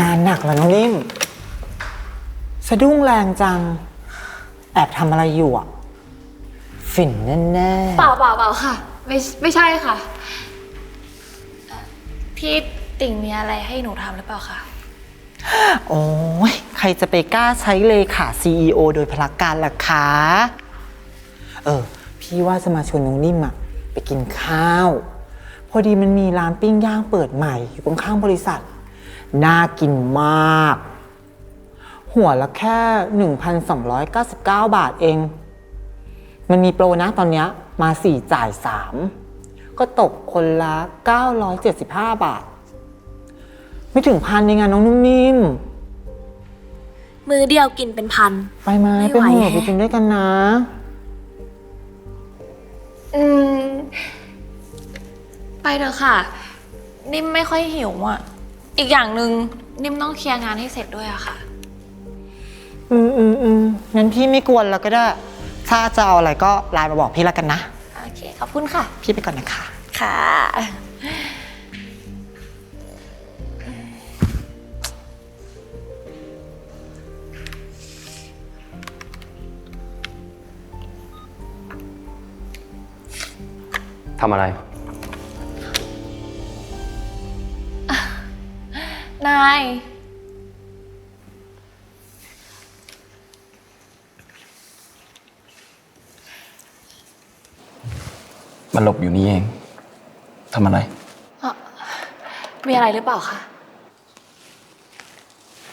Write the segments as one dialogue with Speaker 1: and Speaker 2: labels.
Speaker 1: งานหนักแล้วน้องนิ่มสะดุ้งแรงจัง แอบทำอะไรอยู่อะ ฝิ่นแน่
Speaker 2: เปล่าเปล่าเปล่าค่ะ ไม่ไม่ใช่ค่ะเอ่อพี่ติ่งมีอะไรให้หนูทำหรือเปล่าคะ
Speaker 1: ๆ โอ้ยใครจะไปกล้าใช้เลขา CEO โดยพลักการล่ะคะ เออ พี่ว่าจะมาชวนน้องนิ่มอะ ไปกินข้าว พอดีมันมีร้านปิ้งย่างเปิดใหม่อยู่ตรงข้างบริษัท น่ากินมาก หัวละแค่ 1,299 บาทเอง มันมีโปรนะตอนเนี้ยมา 4 จ่าย 3 ก็ตกคนละ 975 บาท ไม่ถึงพันในงานน้องนุ่มนิ่ม
Speaker 2: มือเดียวกินเป็นพัน
Speaker 1: ไปไหม
Speaker 2: ไม่
Speaker 1: ไป
Speaker 2: ไหว
Speaker 1: หัว
Speaker 2: แฮะ
Speaker 1: ไปกินด้วยกันนะ
Speaker 2: อืม ไปเถอะค่ะ นิ่มไม่ค่อยหิวอะ อีกอย่างหนึ่งนิ่มต้องเคลียร์งานให้เสร็จด้วยอะค่ะ
Speaker 1: อืมอืมอืมงั้นพี่ไม่กวนแล้วก็ได้ ถ้าจะเอาอะไรก็ไลน์มาบอกพี่แล้วกันนะ
Speaker 2: โอเค ขอบคุณค่ะ
Speaker 1: พี่ไปก่อนนะคะ
Speaker 2: ค่ะ
Speaker 3: ทำอะไร
Speaker 2: นาย
Speaker 3: มันหลบอยู่นี่เอง ทำอะไร
Speaker 2: มีอะไรหรือเปล่าคะ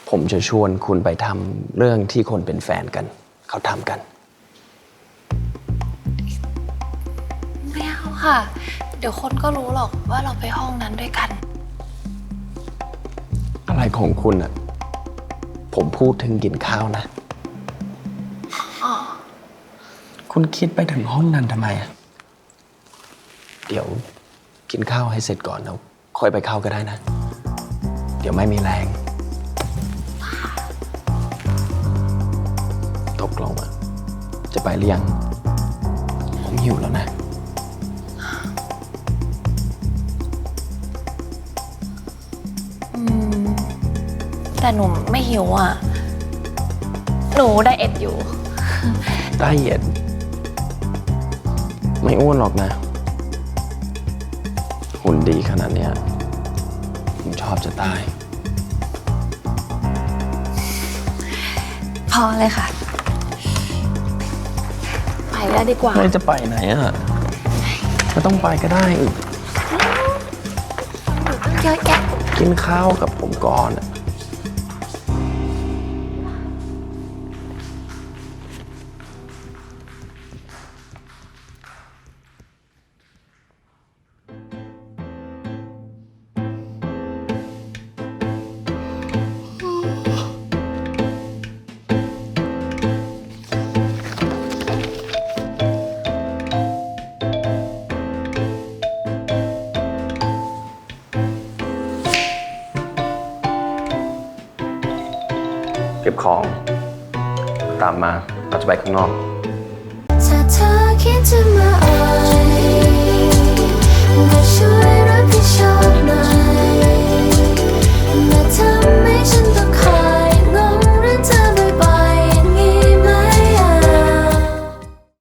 Speaker 3: ผมจะชวนคุณไปทำเรื่องที่คนเป็นแฟนกัน เขาทำกัน
Speaker 2: ไม่เอาค่ะ เดี๋ยวคนก็รู้หรอกว่าเราไปห้องนั้นด้วยกัน
Speaker 3: อะไรของคุณอะผมพูดถึงกินข้าวนะ คุณคิดไปถึงห้องนั้นทำไมอะเดี๋ยวกินข้าวให้เสร็จก่อนแล้วค่อยไปเข้าก็ได้นะ เดี๋ยวไม่มีแรง ตกลงอะจะไปหรือยัง ผมหิวแล้วนะ
Speaker 2: แต่หนูไม่หิวอะ หนูไดเอทอยู่
Speaker 3: ได้เย็นไม่อ้วนหรอกนะ หุ่นดีขนาดเนี้ยผมชอบจะตาย
Speaker 2: พอเลยค่ะ ไปแล้วดีกว่า
Speaker 3: ไม่จะไปไหนอะไม่ต้องไปก็ได้
Speaker 2: อยู่ตั้งเยอะแยะ
Speaker 3: กินข้าวกับผมก่อนอะ เก็บของ ตามมาเราจะไปข้างนอก